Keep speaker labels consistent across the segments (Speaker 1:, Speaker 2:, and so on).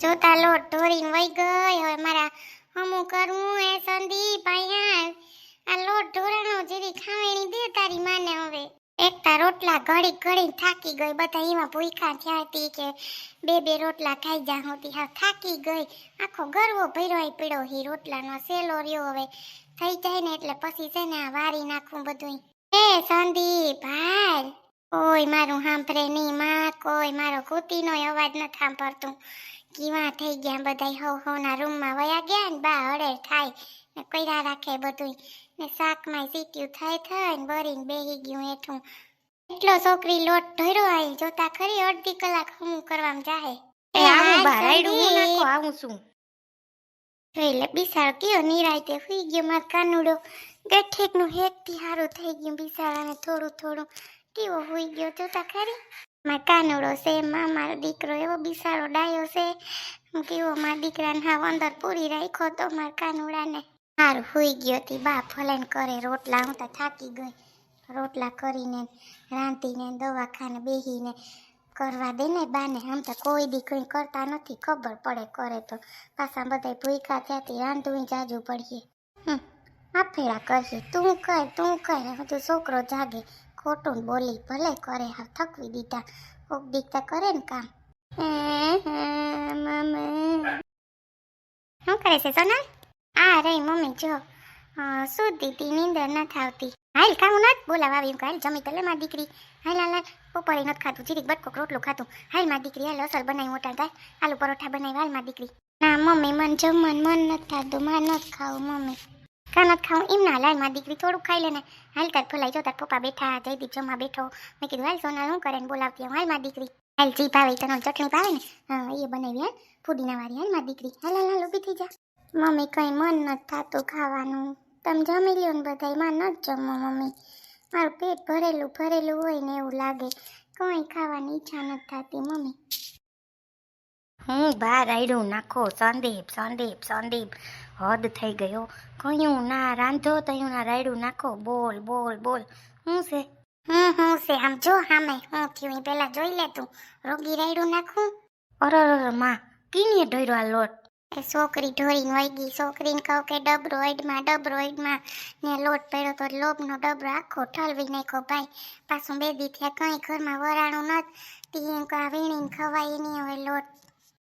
Speaker 1: જોતા લોટ ઢોરીને વહી ગઈ હવે મારા હમું કરવું એ સંદીપ અહીંયા આ લોટ ઢોરાણો જેવી ખાવેણી દે તારી માને હવે. એકતા રોટલા ઘડી ઘડી થાકી ગઈ. બધા એમાં ભૂખા થયા હતી કે બે બે રોટલા ખાઈ જા હોતી. હા, થાકી ગઈ. આખો ગરવો ભર્યો પીડો હી રોટલાનો સેલો રહ્યો હવે. થઈ જાય ને એટલે પછી છે ને આ વારી નાખું બધું એ સંદીપ ભાઈ કોઈ મારું સાંભળે નહીં માં કોઈ મારો કૂતીનો અવાજ નથી સાંભળતું. કીવા થઈ ગયા બધા હવ હવના રૂમમાં વયા ગયા ને બા હળે થાય ને કોઈરા રાખે બધું ને શાકમાં સીટ્યું થાય થાય ને બરીને બેહી ગયું હેઠું. એટલો છોકરી લોટ ઢોર્યો આવી જોતા ખરી અડધી કલાક હું કરવામાં જાહે.
Speaker 2: એ આવું
Speaker 1: હાલ
Speaker 2: હું નાખો આવું શું?
Speaker 1: એટલે બિસાળ કયો નિરાયતે સુઈ ગયો માર કાનુડો. ગઠેકનું હેકથી સારું થઈ ગયું બિસારાને થોડું થોડું. કેવો હોઈ ગયો જોતા ખરી. માર કાનુડો છે, માં મારો દીકરો એવો બિસારો ડાયો છે. હું કેવો મારા દીકરાને હાવ અંદર પૂરી રાખ્યો તો માર કાનુડાને હાર હોઈ ગયો તી. બા ફલેન કરે રોટલા, હું તો થાકી ગઈ. રોટલા કરીને, રાંધીને, દવાખાને બેહીને કરવા દે ને બાને. આમ તો કોઈ દી કંઈ કરતા નથી, ખબર પડે કરે તો. પાછા બધા ભૂખા ત્યાંથી રાંધવું જાજુ પડીએ. હમ આફેડા કરીએ તું કર તું કર. હજુ છોકરો જાગે. ખોટું બોલી, ભલે કરે હા થકવી દીધા. કોક દીકતા કરે ને કામ. શું કરે છે સોના આ રે મમ્મી જો શું તી નીંદર ન થાવતી? હાલ ખાવું નથી બોલાવા આવી હાલ જમી તલે મારી દીકરી. હાલ હાલ પપ્પાએ નથી ખાતું જીરીક બટકો રોટલું ખાતું હાલ મારી દીકરી, હાલ અસલ બનાવી મોટા થાય. આલુ પરોઠા બનાવી હાલ મારી દીકરી. ના, મમ્મી, મને જમવાનું મન નથી થતું, મારે નથી ખાવું, મમ્મી. કા નથી ખાવું એમ ના લાલ મારી દીકરી થોડુંક ખાઈ લે હાલ તાર ભલાઈ જો, તાર પપ્પા બેઠા, જયદીપ જમવા બેઠો. મેં કીધું, હાલ સોના શું કરે બોલાવતી હું હાલ મારી દીકરી. હાલ જી ભાવે તને ચટણી ભાવે ને, હા એ બનાવી હાલ. ફુદીના વાળી હાલ મારી દીકરી. હાલ હાલ હાલ થઈ જા. મમ્મી, કઈ મન નથી થતું ખાવાનું. તમે જમી લ્યો ને બધાય, માં નથી જમો મમ્મી. મારું પેટ ભરેલું ભરેલું હોય ને એવું લાગે. કંઈ ખાવાની ઈચ્છા નથી થતી મમ્મી.
Speaker 2: હું બહાર રાયડું નાખો, સંદીપ સંદીપ સંદીપ. હદ થઈ ગયો. કયું ના, રાંધો તયું ના, રાયડું નાખો. બોલ બોલ બોલ. હું છે?
Speaker 1: હું હું છે. આમ જો સામે હું થયું, એ પહેલા જોઈ લે તું. રોગી રાયડું નાખું?
Speaker 2: અરરમાં, કીને ઢોર્યો આ લોટ.
Speaker 1: એ છોકરી ઢોરીને વહી ગઈ. છોકરીને કહું કે ડબરો એડમાં ડબરો એડમાં ને લોટ પડ્યો તો લોભનો ડબરો આખો ઠલવી નાખ્યો, ભાઈ, પાછું બે દી થયા, કંઈ ઘરમાં વરાણું નથી. તી કા વીણીને ખવાય નહીં હવે લોટ.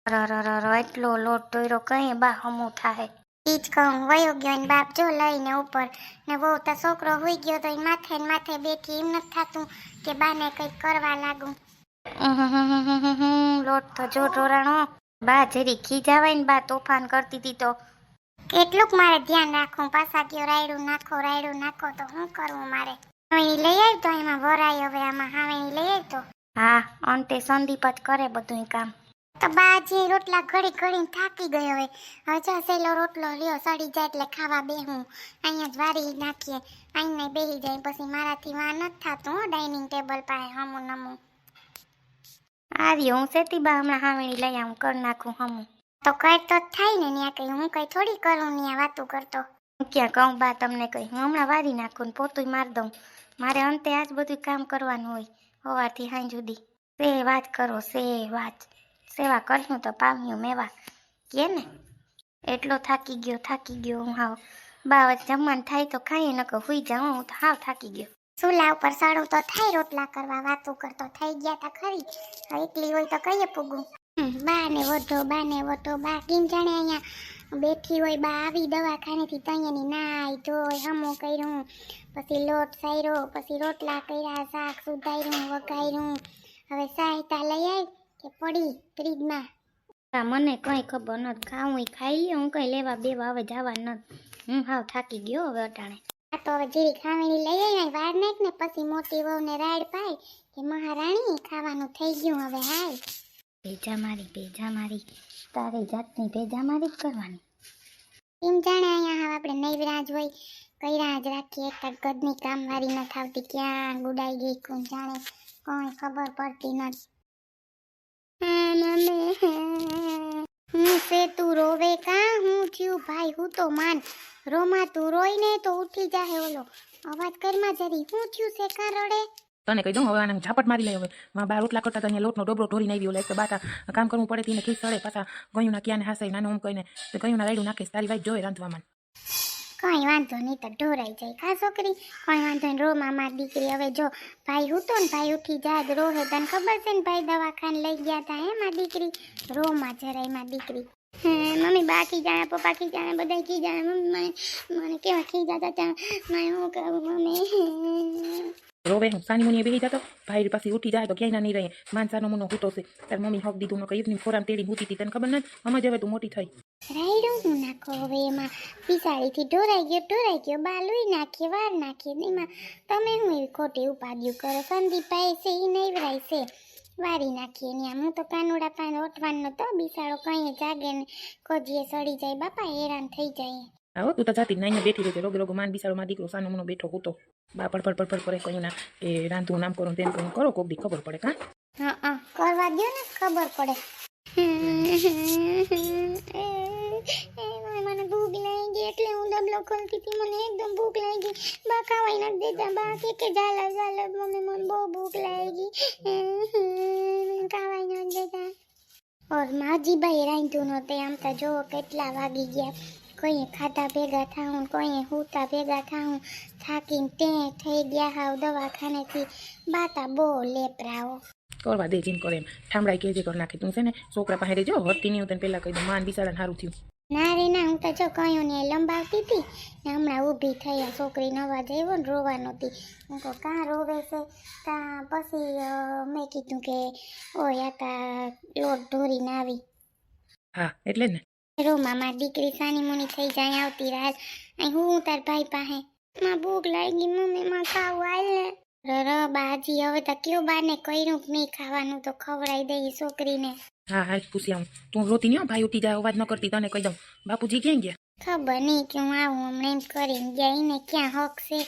Speaker 2: અરર એટલો લોટ ઢોર્યો કંઈ બા હમું થાય
Speaker 1: ઈ જ કહું વયો ગયો ને બાપ જો લઈને ઉપર. ને બહુ તો છોકરો હોઈ ગયો તો એ માથે ને માથે બેઠી એમ નથી થતું કે બાને કંઈક કરવા લાગુ.
Speaker 2: લોટ તો જો ઢોરાણો. બા જરી ખીજાવાય ને બા તોફાન કરતી હતી તો.
Speaker 1: કેટલુંક મારે ધ્યાન રાખવું પાછા કયો રાયડું નાખો રાયડું નાખો તો શું કરવું મારે? હાવેણી લઈ આવી તો એમાં વરાય હવે આમાં હાવેણી લઈ આવી તો?
Speaker 2: હા અંતે સંદીપ જ કરે બધું કામ.
Speaker 1: તો બાજી રોટલા ઘડી ઘડી થાકી ગયો હવે હવે સેલો રોટલો લ્યો, સડી જાય એટલે ખાવા બેહું. અહીંયા જ વારી નાખીએ. અહીંયા બેહી જાય, પછી મારાથી વા નથી થતું ડાઇનિંગ ટેબલ પાસે હમું નમું.
Speaker 2: આવ્યો હું સેતીબા, હમણાં હાવેણી લઈ આવું, કર નાખું હમું.
Speaker 1: તો કઈ તો થાય ને ત્યાં કઈ, હું કઈ થોડી કરું ને વાતું કરતો.
Speaker 2: ક્યાં કહું બા તમને કઈ, હું હમણાં વારી નાખું ને પોતું મારી દઉં. મારે અંતે આજ બધું કામ કરવાનું હોય સવારથી સાંજ સુધી સે વાત કરો, સે વાત. સેવા કર્યું તો પામ્યું મેવા. કે ને એટલો થાકી ગયો થાકી ગયો હું હાવ. બાવત જમવાનું થાય તો ખાઈએ, નકર હુઈ જાઉં હું તો હાવ થાકી ગયો.
Speaker 1: ચૂલા ઉપર સડું તો થાય, રોટલા કરવા વાતું કરતો થઈ ગયા તા ખરી. એકલી હોય તો કઈ પૂગું. બા ને વધો બા ને વધો, બા. કેમ જાણે અહીંયા બેઠી હોય, બા આવી દવાખાનેથી તૈયાની નાઈ ધોઈ, હમો કર્યું. પછી લોટ સાયરો, પછી રોટલા કર્યા, શાક સુધાર્યું, વઘાર્યું. હવે સહાયતા લઈ આવી કે પડી ફ્રીજમાં
Speaker 2: મને કઈ ખબર નથી. ખાવું ખાઈ લે હું કઈ લેવા બેવા હવે જવા નથી. હું હાવ થાકી ગયો હવે અટાણે.
Speaker 1: આ તો હવે જીરી ખાવાની લઈ આવી વાર નાખ ને પછી મોટી વહુને રાડ પાય કે મહારાણી ખાવાનું થઈ ગયું હવે હાય
Speaker 2: ભેજા મારી ભેજા મારી. તારી જાતની ભેજા મારી જ કરવાની.
Speaker 1: એમ જાણે અહીંયા હવે આપણે નૈવરાજ હોય કઈ રાજ રાખીએ એક ગદની કામવારી ન થાવતી ક્યાં ગુડાઈ ગઈ કોણ જાણે કોઈ ખબર પડતી નથી. હું. સે તું રોવે કા? હું થયું ભાઈ, હું તો માન. રોમાં તું રોઈ ને તો ઉઠી જાહે ઓલો. અવાજ કરમાં જરી. હું થયું છે કા રડે?
Speaker 3: તને કહી દઉં, હવે આને ઝાપટ મારી લઈ હવે. માં બાર રોટલા કરતા તને લોટનો ડોબરો ઢોરીને આવી ઓલા એક બાટા કામ કરવું પડે તેને ખીસ સડે પાછા. ગયું ના ક્યાં હાસાઈ નાનું હું કહીને. તો ગયું ના રાયડું નાખીશ, તારી વાઈટ જોઈ રાંધવામાં.
Speaker 1: કઈ વાંધો નહીં તો ઢોરાઈ જાય. કા છોકરી? કંઈ વાંધો નહીં રો મામા દીકરી. હવે જો ભાઈ ઉઠો ને ભાઈ ઉઠી જાય તો રોહે તને ખબર છે ને ભાઈ દવાખાને લઈ ગયા તા હે માં દીકરી? રોમાં જરાયમાં દીકરી. મમ્મી બા કી જાણે, પપ્પા કી જાણે બધા કી જાણે, મમ્મી મને કેવા કી જતા ત્યાં હું કહું, મમ્મી?
Speaker 3: રોવે હું સાની મુનિએ બેહી જતો ભાઈ પાસે ઉઠી જાય તો ક્યાંય ના નહીં રહે માનસાનો મુનો હૂતો છે તાર મમ્મી હક દીધું ન કઈ ખોરામ તેડી હૂતી હતી તને ખબર નથી જ હવે તું મોટી થઈ
Speaker 1: રાયડું હું નાખો હવે એમાં પિસાડીથી ઢોરાઈ ગયો ઢોરાઈ ગયો બાલુઈ નાખીએ વાર નાખીએ એમાં તમે હું એવી ખોટી ઉપાડ્યું કરો સંદીપભાઈ છે એ નૈવરાય છે વારી નાખીએ ને હું તો કાનુડા પાન ઓટવાનો તો બિસાડો કઈ જાગે ને કોજીએ સડી જાય બાપા હેરાન થઈ જાય
Speaker 3: આવો તું તો જાતી નાઈને બેઠી રહેજે રોગે રોગો માન બિસાડો માં દીકરો સાનો મુનો બેઠો હૂતો બા પડ પડ પડ પડ કરે કહ્યું ના કે રાંધવું નામ કરું તેમ કરું કરો કોક દી ખબર પડે કાં
Speaker 1: હા હા કરવા દો ને ખબર પડે મને ભૂખ લાગી એટલે હું ડબલો ખોલતી હતી મને એકદમ ભૂખ લાગી બા ખાવાય નથી દેતા બા કે કે ઝાલા ઝાલા મમ્મી મને બહુ ભૂખ લાગી ખાવાય નથી દેતા ઓર માજીભાઈ રાંધ્યું નહોતે આમ તો જો કેટલા વાગી ગયા કોઈએ ખાધા ભેગા થાઉં કોઈએ હૂતા ભેગા થાઉં થાકીને તે થઈ ગયા હાવ દવાખાનેથી. બાતા બહુ લેપરાઓ.
Speaker 3: કરવા દે જીન કરે એમ. ઠામડા કે જે કર નાખે. તું છે ને છોકરા પાસે રહેજો હરતી નહીં હું તને પહેલાં કહી દઉં માન બિસાડા સારું થયું.
Speaker 1: ના રે ના હું તો જો કયો ને લંબાવતી હતી. ને હમણાં ઊભી થઈ છોકરી નવા જઈવો ને રોવા નહોતી હું કહું કાં રોવે છે? કાં પછી મેં કીધું કે ઓય આ તા લોટ ઢોરીને આવી.
Speaker 3: હા એટલે જ ને.
Speaker 1: રોમાં મામા દીકરી સાની મુની થઈ જાય આવતી રાત. અહીં હું તાર ભાઈ પાસે. માં ભૂખ લાગી મમ્મી માં ખાવું આલ. ને ર ર બાજી હવે તો કયો બાને કર્યું નહીં ખાવાનું તો ખવડાવી દઈ છોકરીને.
Speaker 3: હા હા પૂછી આવું તું રોતી નહીં ભાઈ ઉઠી જાય અવાજ ન કરતી તને કહી દઉં. બાપુજી ક્યાં ગયા?
Speaker 1: ખબર નહીં કે હું આવું હમણાં એમ કરીને ગયા. એને ક્યાં હક છે?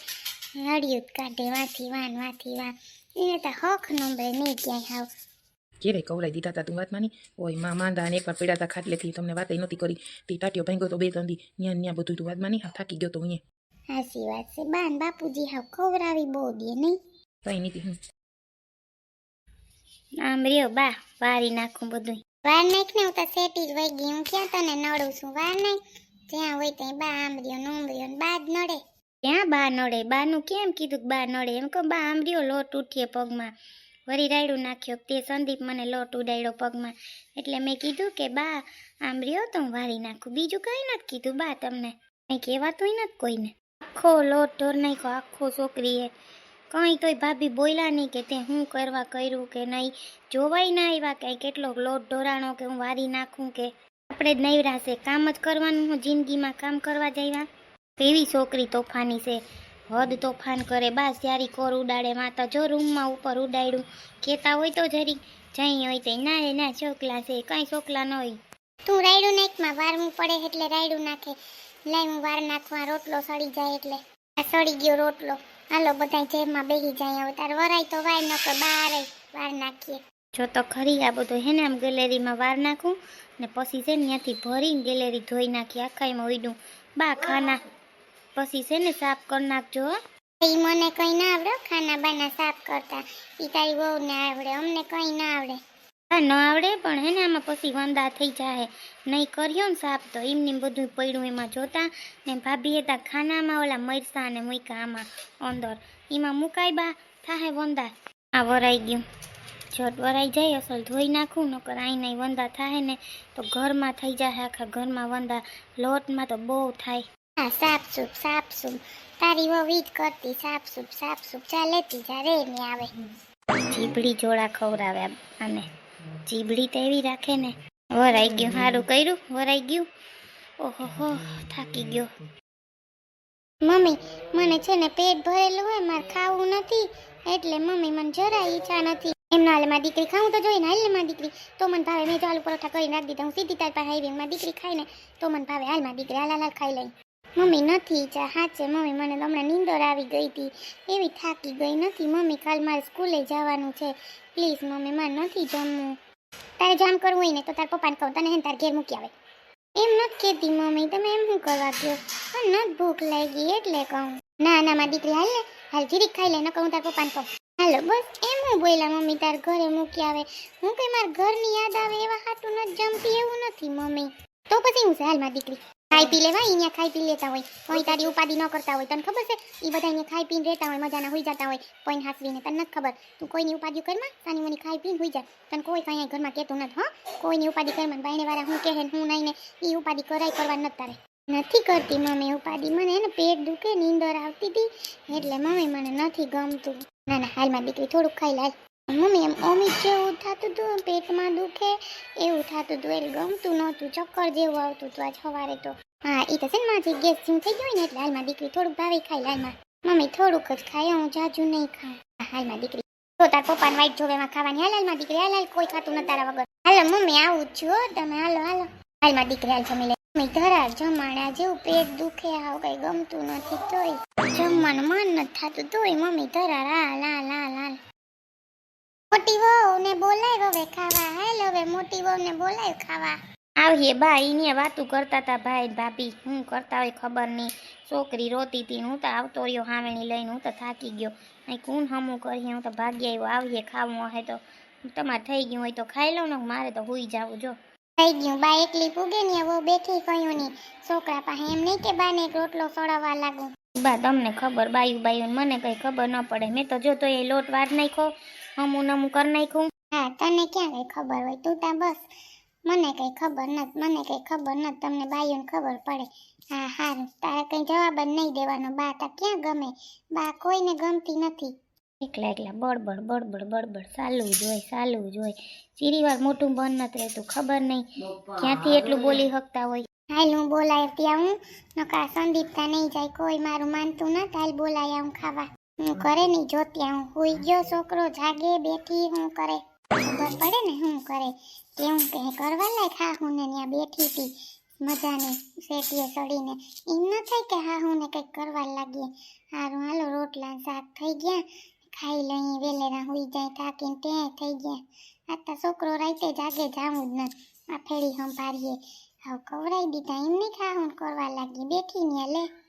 Speaker 1: હળિયું કાઢે વાથી વાન વાથી વાન. એને તો હક નંબર નહીં ક્યાંય હાવ
Speaker 3: કેરે કવરાઈ દીધા હતા તું વાત માની? ઓયમાં માંદા અને એકવાર પડ્યા હતા ખાટલેથી તમને વાત નહોતી કરી. તે ટાટીઓ ભાંગ્યો તો બે તંદી ન્યા ન્યા બધું તું વાત માની? હા થાકી ગયો તો અહીંયા
Speaker 1: હાસી વાત છે. બાન બાપુજી હા ખવરાવી બહુ દે નહીં.
Speaker 3: કઈ નીતિ હું
Speaker 1: આમ રહ્યો બા વારી નાખું બધું વાર નાખ ને હું તો સેટી જ વહી ગઈ હું ક્યાં તને નડું છું? વાર નાખ. જ્યાં હોય ત્યાં બા આમ રહ્યો ને બા જ નડે. ક્યાં બા નડે? બાનું કેમ કીધું કે બા નડે? એમ કહો બા આમ રહ્યો લોટ ઉઠીએ પગમાં. વળી રાયડું નાખ્યો. તે સંદીપ મને લોટ ઉડાડ્યો પગમાં. એટલે મેં કીધું કે, બા, આમ રહ્યો તો હું વારી નાખું. બીજું કંઈ નથી કીધું. બા, તમને કંઈ કહેવાતું નથી કોઈને. આખો લોટ ઢોર નાખ્યો. આખો છોકરીએ કંઈ તોય ભાભી બોલ્યા નહીં કે તે હું કરવા કર્યું કે નહીં. જોવાય ના આવ્યા કઈ કેટલો લોટ ઢોરાણો કે હું વારી નાખું કે આપણે જ નહીં રાશે કામ જ કરવાનું. હું જિંદગીમાં કામ કરવા જઈવા એવી છોકરી તોફાની છે. હદ તોફાન કરે. બસ જ્યારે કોર ઉડાડે. માતા જો રૂમમાં ઉપર ઉડાડ્યું કહેતા હોય તો જરી. જઈ હોય તે ના રે ના છોકલા છે. કાંઈ છોકલા ન હોય. તું રાયડું નાખમાં વારવું પડે એટલે રાયડું નાખે. લાઈ હું વાર નાખવા રોટલો સડી જાય એટલે. આ સડી ગયો રોટલો. હાલો બધા જેબમાં બેસી જાય. હવે તાર વરાય તો વાર ન કર બારે વાર નાખીએ. જો તો ખરી આ બધું હે ને આમ ગેલેરીમાં વાર નાખું ને પછી છે ને ત્યાંથી ભરીને ગેલેરી ધોઈ નાખી. આખાઈમાં ઉડ્યું બા ખાના. પછી છે ને સાફ કરી નાખજો એ મને કઈ ના આવડે ખાના બાના સાફ કરતા. ઈ તારી બહુ ને આવડે અમને કઈ ના આવડે. હા ન આવડે પણ હે ને આમાં પછી વંદા થઈ જાય નહીં કર્યો ને સાફ તો એમની બધું પડ્યું એમાં જોતા. ને ભાભીએ તા ખાનામાં ઓલા મરસા ને મૂક્યા આમાં અંદર. એમાં મુકાય બા થાહે વંદા. આ વરાઈ ગયું. જટ વરાઈ જાય અસલ ધોઈ નાખું નકર આઈ નહીં વંદા થાય ને તો ઘરમાં થઈ જાય આખા ઘરમાં વંદા. લોટમાં તો બહુ થાય. હા સાફ સૂપ સાફ સૂપ તારી વહુ જ કરતી સાફ સૂપ સાફ સૂપ ચા લેતી જા, રે, ને આવે. ચીબડી જોડા ખવડાવે આને. ચીબડી તો એવી રાખે ને. વરાઈ ગયું સારું કર્યું, વરાઈ ગયું. ઓહો થાકી ગયો. મમ્મી, મને છે ને પેટ ભરેલું હોય, મારે ખાવું નથી. એટલે મમ્મી મને જરાય ઈચ્છા નથી. એમ ના હાલે, મારી દીકરી ખાવું તો જોઈએ ને, હાલ દીકરી. તો મને ભાવે મેં આલુ પરોઠા કરીને રાખી દીધા. હું સીધી તાર પાસે આવી મારી દીકરી ખાઈ ને, તો મને ભાવે. હાલ મારી દીકરી હાલ હાલ ખાઈ લઈ. મમ્મી નથી ચા સાચે મમ્મી, મને હમણાં નીંદર આવી ગઈ હતી. એવી થાકી ગઈ નથી મમ્મી, કાલ મારે સ્કૂલે જવાનું છે. પ્લીઝ મમ્મી મારે નથી જમવું. તારે જામ કરવું હોય ને તો તાર પપ્પાને કહું, તને તાર ઘેર મૂકી આવે. એમ નથી કહેતી મમ્મી, તમે એમ શું કરવા કહો પણ નથી ભૂખ લાગી એટલે કહું. ના ના, મારી દીકરી, હાલ ને હાલ જીરીક ખાઈ લે ન કહું તાર પપ્પાને કહું. હાલો, બસ, એમ હું બોલ્યા મમ્મી, તાર ઘરે મૂકી આવે. હું કઈ મારા ઘરની યાદ આવે એવા હાટું નથી જમતી એવું નથી મમ્મી. તો પછી હું છે હાલમાં દીકરી. ખાઈ પી લેવા અહીંયા ખાઈ પી લેતા હોય. કોઈ તારી ઉપાધિ ન કરતા હોય. તને ખબર છે? એ બધા અહીંયા ખાઈ પીને રહેતા હોય, મજાના હોઈ જતા હોય કોઈને હાસવીને. તને નથી ખબર? તું કોઈની ઉપાધિ કરમાં? સાની મની ખાઈ પીને હોઈ જાય તને કોઈ કાંઈ ઘરમાં કહેતું નથી, હા? કોઈની ઉપાધિ કરમાં? બાયણે વાળા હું કહે હું નહીં ને એ ઉપાધિ કરાય કરવા નથી તારે. નથી કરતી મમ્મી ઉપાધિ. મને એને પેટ દુખે, નીંદર આવતી હતી. એટલે મમ્મી મને નથી ગમતું. ના ના હાલમાં દીકરી થોડુંક ખાઈ લાય મમ્મી, એમ ઓમિત જેવું થતું હતું પેટમાં દુખે, એવું થતું હતું એટલે ગમતું નહોતું. ચક્કર જેવું આવતું હતું આજ સવારે તો. હા એ તો છે ને માથી ગેસ જેવું થઈ ગયો ને એટલે હાલમાં દીકરી થોડુંક ભાવે ખાય હાલમાં મમ્મી થોડુંક જ ખાય, હું જાજુ નહીં ખાઉં. હાલમાં દીકરી તો તાર પપ્પાને વાઈટ જોવેમાં ખાવાની, હાલ, હાલમાં દીકરી, હાલ હાલ, કોઈ ખાતું ન વગર. હાલો, મમ્મી, આવું જ તમે હાલો હાલો. હાલમાં દીકરી હાલ જમી લે. મમ્મી ધરા જમાડા જેવું પેટ દુખે, આવું કઈ ગમતું નથી તોય. જમવાનું મન નથી થતું તોય, મમ્મી ધરા હાલ હાલ હાલ હાલ મોટી વહુ ને બોલાય હવે ખાવા. હાલ, હવે મોટી વહુ ને બોલાય ખાવા.
Speaker 2: આવીએ બા ઈને વાતું કરતા હતા ભાઈ ભાભી. હું કરતા હોય ખબર નહીં છોકરી રોતી હતી હું તો આવતો રહ્યો હામેણી લઈને હું તો થાકી ગયો. અહીં કોણ હમું કરીએ? હું તો ભાગ્ય આવ્યો. આવીએ ખાવું હે તો. તમારે થઈ ગયું હોય તો ખાઈ લઉં ને મારે તો હુઈ જાવું જો.
Speaker 1: થઈ ગયું. બા એકલી પૂગે ને હવે બેઠી કહ્યું નહીં છોકરા પાસે એમ નહીં કે બાને એક રોટલો સળવવા લાગુ.
Speaker 2: બા તમને ખબર બાયું બાયું મને કઈ ખબર ન પડે. મેં તો જો તો એ લોટ વાર નાખ્યો હમું નમું કરી નાખ્યું.
Speaker 1: હા તને ક્યાં કઈ ખબર હોય? તું તા બસ. મને કંઈ ખબર નથી મને કંઈ ખબર નથી તમને બાઈઓને ખબર પડે. હા હારું તારે કંઈ જવાબ જ નહીં દેવાનો. બા તા ક્યાં ગમે? બા કોઈને ગમતી નથી.
Speaker 2: એકલા એકલા બળબડ બળબડ બળબડ ચાલવું જ હોય ચાલવું જ હોય. ચીરીવાર મોટું બંધ નથી રહેતું ખબર નહીં ક્યાંથી એટલું બોલી શકતા હોય.
Speaker 1: હાલ હું બોલાય ત્યાં હું નકા સંદીપ તા નહીં જાય કોઈ મારું માનતું નથી હાલ બોલાય હું ખાવા. હું કરે નહીં જોતી હું હોઈ ગયો છોકરો જાગે બેઠી હું કરે? ખબર પડે ને કરે, કેવું કે કરવા લાયક હા હું ત્યાં બેઠી હતી, મજાની શેટીએ સડીને એમ ન થાય કે હા હું ને કંઈક કરવા લાગીએ. હારું, હાલો, રોટલા શાક થઈ ગયા. ખાઈ લઈએ, વેલેરા હોઈ જાય, થાકીને ત્યાં થઈ ગયા. આતા છોકરો રાતે જાગે, જાવું જ નથી આ ફેરી સંભાળીએ. હવે કવરાઈ દીધા, એમ નહીં હું કરવા લાગી બેઠી ને લે.